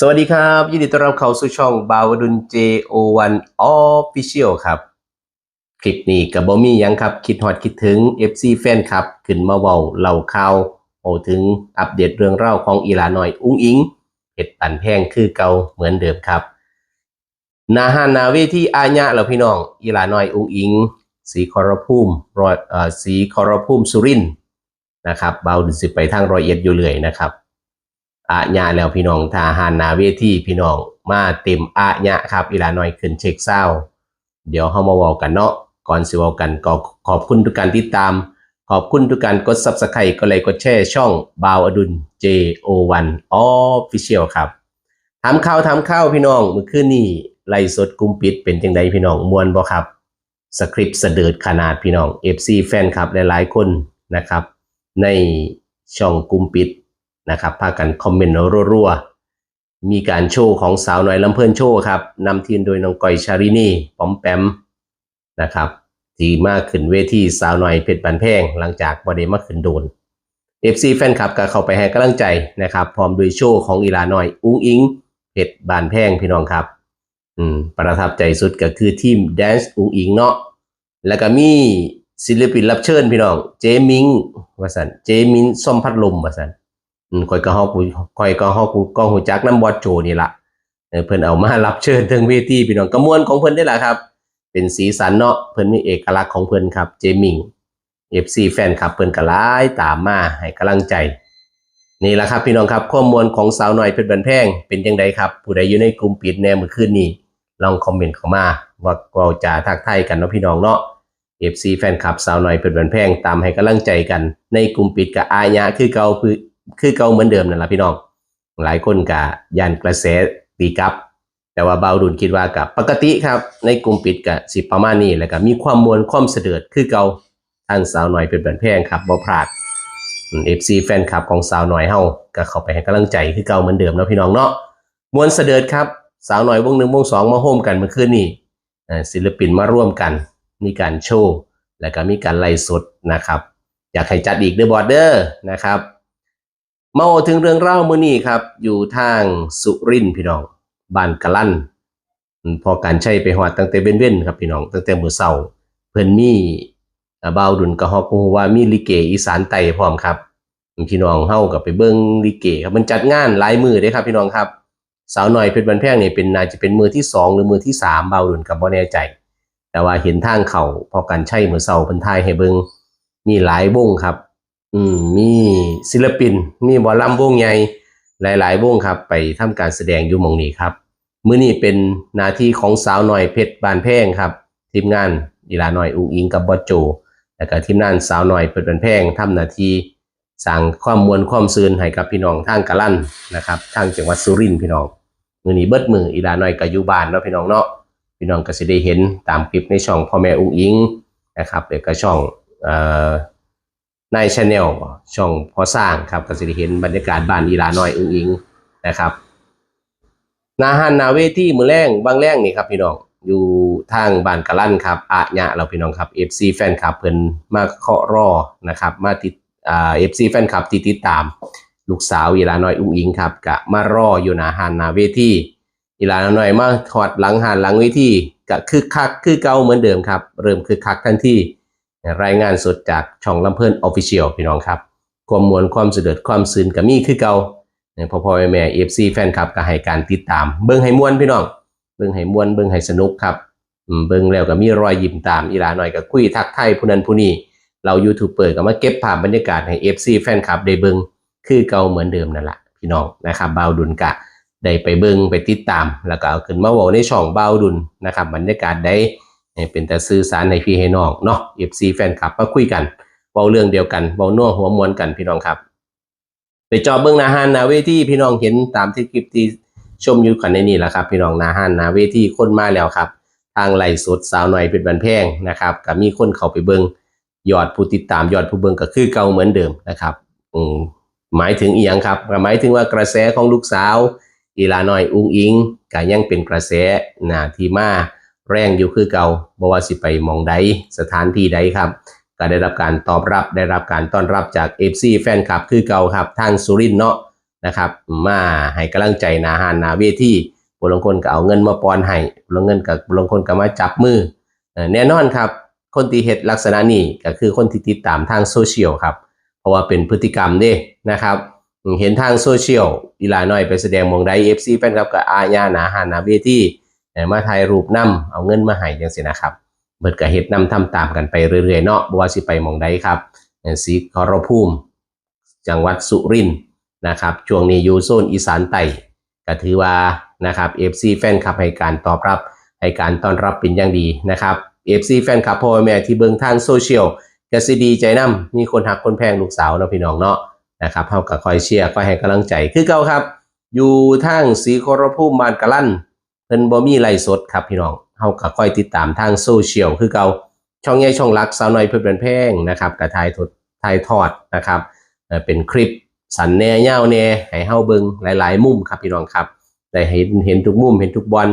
สวัสดีครับ ยินดีต้อนรับเข้าสู่ช่องบาวดุล JO1 Official ครับ คลิปนี้กับบอมี่ยังครับ คิดฮอดคิดถึง FC แฟนครับ ขึ้นมาเว้าเล่าข่าวโอถึงอัปเดตเรื่องเล่าของอีหลาหน้อย อุ้งอิงเห็ดปั่นแพงคือเก่าเหมือนเดิมครับ นาฮานนาเวที่อาญะแล้วพี่น้อง อีหลาหน้อยอุ้งอิง สีคอรภูมิรอยเอ่อสีคอรภูมิสุรินนะครับเบาดุสิไปทางรอยเอ็ดอยู่เลยนะครับ อาญาแล้วพี่น้องทหารนาเวทีพี่น้องมาเต็มอาญะครับอีหลาน้อยขึ้นเช็คเศร้า เดี๋ยวเฮามาว้ากันเนาะก่อนสิว้ากันก็ขอบคุณทุกการติดตาม ขอบคุณทุกการกด Subscribe กดไลค์กดแชร์ช่องบาวอดุล JO1 Official ครับถามข่าวถามข่าวพี่น้องเมื่อคืนนี้ไล่สดกุมปิดเป็นจังไดพี่น้องมวนบ่ครับสคริปต์เสดิร์ดขนาดพี่น้อง FC แฟนคลับหลายๆคนนะครับ ในช่องกุมปิด นะครับพากันคอมเมนต์รัวๆ มีการโชว์ของสาวน้อยลำเพลินโชว์ครับนำทีมโดยน้องก้อยชารินีปอมแปมนะครับที่มาขึ้นเวทีสาวน้อยเพชรบันแพงหลังจากบอดมาขึ้นโดน FC แฟนคลับก็เข้าไปให้กำลังใจนะครับพร้อมด้วยโชว์ของอีลาน้อย อุ้งอิงเพชรบานแพงพี่น้องครับ อืมประทับใจสุดก็คือทีมแดนซ์อุ้งอิงเนาะแล้วก็มีศิลปินรับเชิญพี่น้อง เจมิงวาสันเจมินส้มพัดลมวาสัน คอยก็ฮอกกูคอยก็ฮอกกูก็หูจักน้ำบอดโจนี่ละเพิ่นเอามารับเชิญถึงเวทีพี่น้องกระมวลของเพิ่นได้ละครับ เป็นสีสันเนาะเพิ่นมีเอกลักษณ์ของเพิ่นครับ เจมิง FC แฟนคลับเพิ่นก็หลายตามมาให้กำลังใจ นี่แหละครับพี่น้องครับข้อมูลของสาวหน่อยเพชรบันแพงเป็นยังไงครับ ผู้ใดอยู่ในกลุ่มปิดแนวเมื่อคืนนี้ลองคอมเมนต์เข้ามาว่าเราจะทักทายกันเนาะพี่น้องเนาะ FC แฟนคลับสาวหน้อยเป็นบันแพงตามให้กำลังใจกัน ในกลุ่มปิดกับอายะคือเก่า คือเก่าเหมือนเดิมนั่นแหละพี่น้อง หลายคนกับยันกระแสตีกลับ แต่ว่าเบาดุลคิดว่ากับปกติครับ ในกลุ่มปิดกับสิประมาณนี้แล้วก็มีความมวลความเสด็จคือเก่าทางสาวหน้อยเป็นแบนแพงครับบ่พลาดเอฟซีแฟนคลับของสาวหน้อยเฮาก็เข้าไปให้กำลังใจคือเก่าเหมือนเดิมนะพี่น้องเนาะมวลเสด็จครับสาวหน้อยวงหนึ่งวงสองมาโฮมกันเมื่อคืนนี้ศิลปินมาร่วมกัน มีการโชว์ แล้วก็มีการไล่สดนะครับ อยากให้จัดอีกเดอบอร์เดอร์นะครับ มาถึงเรื่องเล่ามื้อนี้ครับ อยู่ทางสุรินทร์พี่น้องบ้านกะลั่นพอการใช้ไปหอดตั้งแต่เว้นๆครับพี่น้องตั้งแต่มือเช้าเพิ่นมีเอ่อบ่าดุลกระฮอกูว่ามีลิเกอีสานไตพร้อมครับพี่น้องเฮาก็ไปเบิ่งลิเกครับมันจัดงานหลายมือเด้ครับ พี่น้องครับ สาวน้อยเพชรบันแพงเนี่ยเป็นนาจะเป็นมือที่สองหรือมือที่สามเบาดุนกับบ่แน่ใจ แต่ว่าเห็นทางเขาพอกันใช่มือเสาเพิ่นทายให้เบิ้งมีหลายวงครับ อืมมีศิลปิน มีบอลลัมวงใหญ่หลาย ๆ วงครับ ไปทำการแสดงอยู่มองนี้ครับ มื้อนี้เป็นหนาทีของสาวหน้อยเพชรบานแพงครับ ทีมงานอีลาหน้อยอุงอิงกับบอโจแล้วก็ทีมงานสาวหน้อยเพชรบานแพงทำหน้าที่สร้างความมวลความซืนให้กับพี่น้องทางกะลั่นนะครับทางจังหวัดสุรินทร์พี่น้องมือนี้เบิดมืออีลาหน้อยกับอยู่บ้านเนาะพี่น้องเนาะพี่น้องก็สิได้เห็นตามคลิปในช่องพ่อแม่อุ้งอิงนะครับแล้วก็ช่องเอ่อ ในชาแนลช่องพอสร้างครับก็สิได้เห็นบรรยากาศบ้านอีลาน้อยอุ้งอิงนะครับนาฮันนาเวที่มือแรงบางแรงนี่ครับพี่น้องอยู่ทางบ้านกะลั่นครับอะญะเราพี่น้องครับ FC แฟนคลับเพิ่นมาเคาะรอนะครับ มาติดอ่า FC แฟนคลับที่ติดตาม ลูกสาวอีหลาน้อยอุ้งอิงครับกะมารออยู่นาหานนาเวที่อีหลาน้อยมาถอดหลังหานหลังเวทีกะคึกคักคือเก่าเหมือนเดิมครับ เริ่มคึกคักทันที รายงานสดจากช่องลำเพิ่นออฟฟิเชียลพี่น้องครับ ความมวลความสุดเด็ดความซื่นกับมีคือเก่าพ่อพ่อแม่แม่เอฟซีแฟนคลับก็ให้การติดตาม เบิ่งให้มวนพี่น้อง เบิ่งให้มวนเบิ่งให้สนุกครับเบิ่งแล้วก็มีรอยยิ้มตามอีหลาน้อยก็คุยทักไทยผู้นั้นผู้นี้เรายูทูบเปิดก็มาเก็บภาพบรรยากาศให้ FC แฟนคลับได้เบิ่งคือเก่าเหมือนเดิมนั่นแหละพี่น้องนะครับบาวดุลกะได้ไปเบิงไปติดตาม แล้วก็เอาขึ้นมาบอกในช่องบาวดุลนะครับบรรยากาศได้ เป็นแต่สื่อสารให้พี่ให้น้องเนาะ FC แฟนคลับมาคุยกันเว้าเรื่องเดียวกันเว้านัวหัวมวนกันพี่น้องครับ ไปจอเบิ้องหนาฮานนาเวทีพี่น้องเห็นตามที่คลิปที่ชมอยู่กันในนี้แหละครับ พี่น้องหนาฮานนาเวทีคนมาแล้วครับ ทางไลสดสาวหน่อยเป็นบันแพงนะครับก็มีคนเข้าไปเบิงยอดผู้ติดตามยอดผู้เบิงก็คือเก่าเหมือนเดิมนะครับอืมหมายถึงอีหยังครับหมายถึงว่ากระแสของลูกสาวอีลาน้อยอุ้งอิงก็ยังเป็นกระแสหนาที่มา แรงอยู่คือเก่าบ่ว่าสิไปมองใดสถานที่ใดครับก็ได้รับการตอบรับได้รับการต้อนรับจาก FC แฟนคลับคือเก่าครับทางสุรินเนาะนะครับ มาให้กำลังใจหนาหานหนาเวทีบางคนก็เอาเงินมาปอนให้บางเงินกับบางคนก็มาจับมือแน่นอนครับ คนที่เฮ็ดลักษณะนี้ก็คือคนที่ติดตามทางโซเชียลครับ เพราะว่าเป็นพฤติกรรมเด้นะครับเห็นทางโซเชียลอีลาน้อยไปแสดงมองใด FC แฟนครับก็อาญาหนาหานหนาเวที่ มาถ่ายรูปนํเอาเงินมาให้จังซี่นะครับเบิดก็เฮ็ดนำทำตามกันไปเรื่อยๆเนาะบ่ว่าสิไปหมองใดครับสีขอรภูมิ จังหวัดสุรินทร์นะครับช่วงนี้อยู่โซนอีสานใต้ก็ถือว่านะครับ FC แฟนคลับให้การตอบรับให้การต้อนรับเป็นอย่างดีนะครับ FC แฟนคลับพ่อแม่ที่เบิ่งทางโซเชียลก็สิดีใจนํมีคนหักคนแพงลูกสาวเนาะพี่น้องเนาะนะครับเฮาก็คอยเชียร์คอยให้กำลังใจคือเก่าครับ อยู่ทางสีขอรภูมิบ้านกะลั่น เพิ่นบ่มีไลฟ์สดครับพี่น้องเฮาก็ค่อยติดตามทางโซเชียลคือเก่าช่องใหญ่ช่องหลักสาวน้อยเพิ่นเป็นแพงนะครับก็ถ่ายทดถ่ายทอดนะครับเป็นคลิปสันแน่ยาวแน่ให้เฮาเบิงหลาย ๆ มุมครับพี่น้องครับได้เห็นเห็นทุกมุมเห็นทุกบอล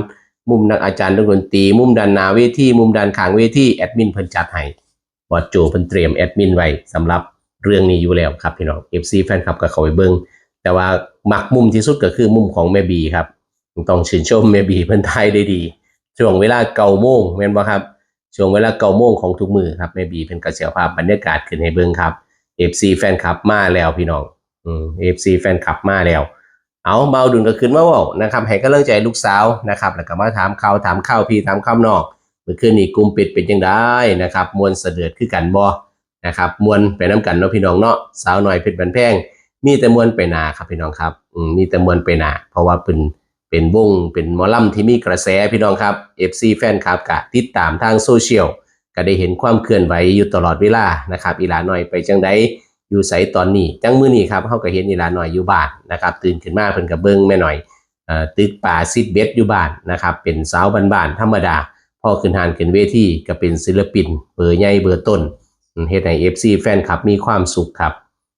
มุมนักอาจารย์นักดนตรีมุมด้านหน้าเวทีมุมด้านข้างเวทีแอดมินเพิ่นจัดให้บอสโจเพิ่นเตรียมแอดมินไว้สำหรับเรื่องนี้อยู่แล้วครับพี่น้อง FC แฟนคลับก็เข้าไปเบิงแต่ว่ามักมุมที่สุดก็คือมุมของแม่บีครับ ต้องชื่นชมเมบีเพิ่นไทยได้ดี ช่วงเวลาเก่าโมงแม่นบ่ครับ ช่วงเวลาเก่าโมงของทุกมือครับเมบีเพิ่นก็เสียภาพบรรยากาศขึ้นให้เบิ่งครับ FC แฟนคลับมาแล้วพี่น้องอืม FC แฟนคลับมาแล้ว เอาเบาดุลก็ขึ้นมาว้านะครับให้กำลังใจลูกสาวนะครับ แล้วก็มาถามข่าวถามข่าวพี่ถามข่าวนอกเมื่อคืนนี้กลุ่มปิดเป็นจังไดนะครับ มวลเสดือดคือกันบ่นะครับ มวลไปน้กันเนาะพี่น้องเนาะสาวหน้อยเพชรบันแพงมีแต่มวลไปนาครับพี่น้องครับอืมมีแต่มวลไปนาเพราะว่าเป็น เป็นวงเป็นหมอลำที่มีกระแสพี่น้องครับ FC แฟนคลับกะติดตามทางโซเชียลก็ได้เห็นความเคลื่อนไหวอยู่ตลอดเวลานะครับอีหลาหน้อยไปจังไดอยู่ไสตอนนี้ จังมือนี้ครับเฮาก็เห็นอีหลาหน้อยอยู่บ้านนะครับตื่นขึ้นมาเพิ่นก็เบิ่งแม่หน่อยตึกป่าซิดเบ็ดอยู่บ้านนะครับเป็นสาวบ้านๆธรรมดาพ่อขึ้นหานขึ้นเวทีก็เป็นศิลปินเบอร์ใหญ่เบอร์ต้นเฮ็ดให้ FC แฟนคลับมีความสุขครับ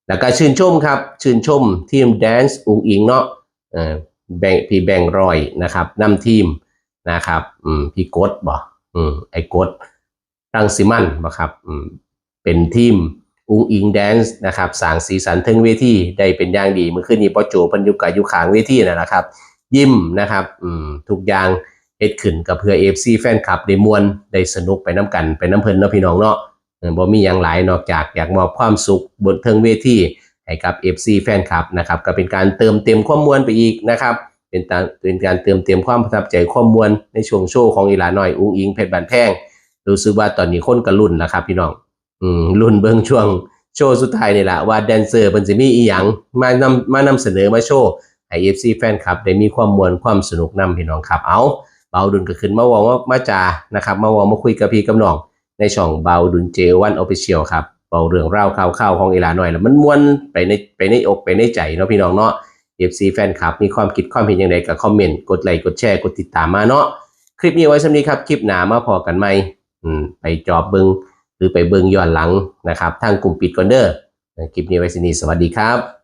แล้วก็ชื่นชมครับ ชื่นชมทีมแดนซ์อุงอิงเนาะ แบ่งพี่แบ่งรอยนะครับนำทีมนะครับอืมพี่กดบ่อืมไอ้กดรังสิมันบ่ครับอืมเป็นทีมอุ้งอิงแดนซ์นะครับสางสีสันเทิงเวทีได้เป็นอย่างดีมื่อคืนนี้ปอโจพันยุกกับยุขางเวทีนั่นะครับ ยิ้มนะครับอืมทุกอย่างเฮ็ดขึ้นกับเพื่อ FC แฟนคลับได้มวนได้สนุกไปน้ำกันไปน้ำเพลินเนาะพี่น้องเนาะบ่มีอย่างหลายนอกจากอยากมอบความสุขบนเทิงเวที ให้กับ FC แฟนคลับนะครับก็เป็นการเติมเต็มความมวลไปอีกนะครับเป็นการเป็นการเติมเต็มความประทับใจความมวลในช่วงโชว์ของอีหลาน้อยอุ้งอิงเพชรบันแพงรู้สึกว่าตอนนี้คนก็รุ่นแล้วครับพี่น้องอืมรุ่นเบิ่งช่วงโชว์สุดท้ายนี่แหละว่าแดนเซอร์เพิ่นสิมีอีหยังมานำมานำเสนอมาโชว์ให้ FC แฟนคลับได้มีความมวลความสนุกนํพี่น้องครับเอาเบาดุลก็ขึ้นมาว่าว่ามาจานะครับมาว่ามาคุยกับพี่กับน้อง ในช่องเบาดุนเจวันออฟฟิเชียลครับ เบาเรื่องราวข่าวข่าวของอีหลาหน่อยแล้วมันมวนไปในไปในอกไปในใจเนาะพี่น้องเนาะ FC แฟนคลับมีความคิดความเห็นอย่างไรก็คอมเมนต์กดไลค์กดแชร์กดติดตามมาเนาะคลิปนี้ไว้สำนี้ครับคลิปหนามาพอกันไหมอืมไปจอบเบิงหรือไปเบิงย้อนหลังนะครับทางกลุ่มปิดก่อนเด้อคลิปนี้ไว้สำนี้สวัสดีครับ